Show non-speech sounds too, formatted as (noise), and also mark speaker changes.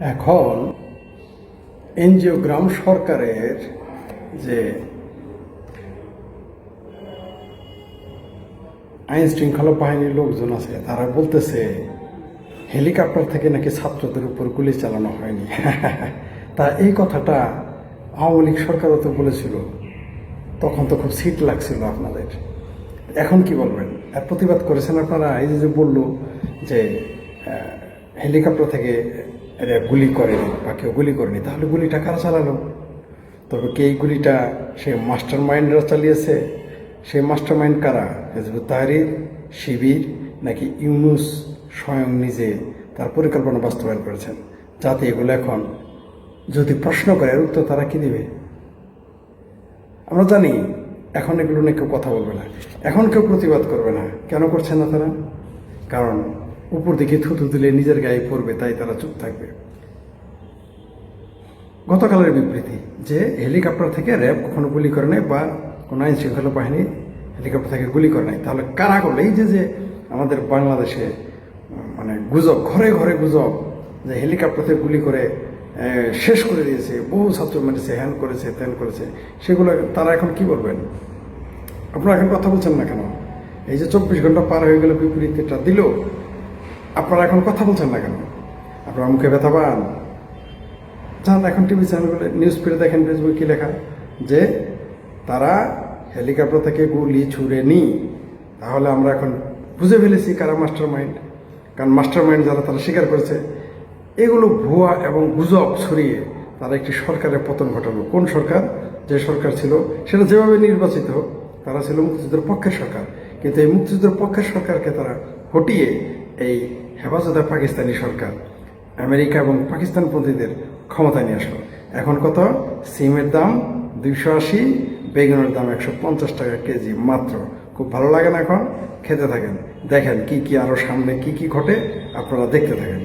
Speaker 1: এখন এনজিও গ্রাম সরকারের যে আইন শৃঙ্খলা বাহিনীর লোকজন আছে, তারা বলতেছে, হেলিকপ্টার থেকে নাকি ছাত্রদের উপর গুলি চালানো হয়নি। (laughs) তা এই কথাটা আওয়ামী লীগ সরকারও তো বলেছিল। তখন তো খুব সিট লাগছিল আপনাদের। এখন কি বলবেন? আর প্রতিবাদ করেছেন আপনারা? এই যে বলল যে হেলিকপ্টার থেকে গুলি করেনি বা কেউ গুলি করেনি, তাহলে গুলিটা কারা চালালো? তবে কে এই গুলিটা সে মাস্টার মাইন্ডরা চালিয়েছে? সেই মাস্টার মাইন্ড কারা? হেজবুত তাহরির শিবির নাকি ইউনুস স্বয়ং নিজে তার পরিকল্পনা বাস্তবায়ন করেছেন? যাতে এগুলো এখন যদি প্রশ্ন করে, এর উত্তর তারা কি দিবে? আমরা জানি এখন এগুলো নিয়ে কেউ কথা বলবে না। এখন কেউ প্রতিবাদ করবে না। কেন করছে না তারা? কারণ উপর দিকে থুতু দিলে নিজের গায়ে পড়বে, তাই তারা চুপ থাকবে। গতকালের বিবৃতি যে, হেলিকপ্টার থেকে র্যাব কখনো গুলি করে নাই বা কোনো আইন শৃঙ্খলা বাহিনী হেলিকপ্টার থেকে গুলি করে নাই। তাহলে কারা করল? এই যে যে আমাদের বাংলাদেশে মানে গুজব, ঘরে ঘরে গুজব, যে হেলিকপ্টার থেকে গুলি করে শেষ করে দিয়েছে, বহু ছাত্র মেরেছে, হ্যান করেছে, ত্যান করেছে, সেগুলো তারা এখন কি বলবেন? আপনারা এখন কথা বলছেন না কেন? এই যে চব্বিশ ঘণ্টা পার হয়ে গেলে বিপরীতটা দিল আপনারা এখন কথা বলছেন না কেন? আপনারা মুখে ব্যথা পান? যান, এখন টিভি চ্যানেলগুলো নিউজ ফিডে দেখেন ফেসবুকে কি লেখা? যে তারা হেলিকপ্টার থেকে গুলি ছুড়ে নি তাহলে আমরা এখন বুঝে ফেলেছি কারা মাস্টার মাইন্ড কারণ মাস্টার মাইন্ড যারা, তারা স্বীকার করেছে, এগুলো ভুয়া এবং গুজব ছড়িয়ে তারা একটি সরকারের পতন ঘটালো। কোন সরকার? যে সরকার ছিল, সেটা যেভাবে নির্বাচিত তারা ছিল মুক্তিযুদ্ধের পক্ষের সরকার। কিন্তু এই মুক্তিযুদ্ধের পক্ষের সরকারকে তারা হটিয়ে এই হেফাজতে পাকিস্তানি সরকার, আমেরিকা এবং পাকিস্তান পাকিস্তানপন্থীদের ক্ষমতা নিয়ে আসলো। এখন কত? সিমের দাম দুইশো আশি, বেগুনের দাম একশো পঞ্চাশ টাকা কেজি মাত্র। খুব ভালো লাগে না এখন? খেতে থাকেন। দেখেন কি কি আরও সামনে কি কি ঘটে, আপনারা দেখতে থাকেন।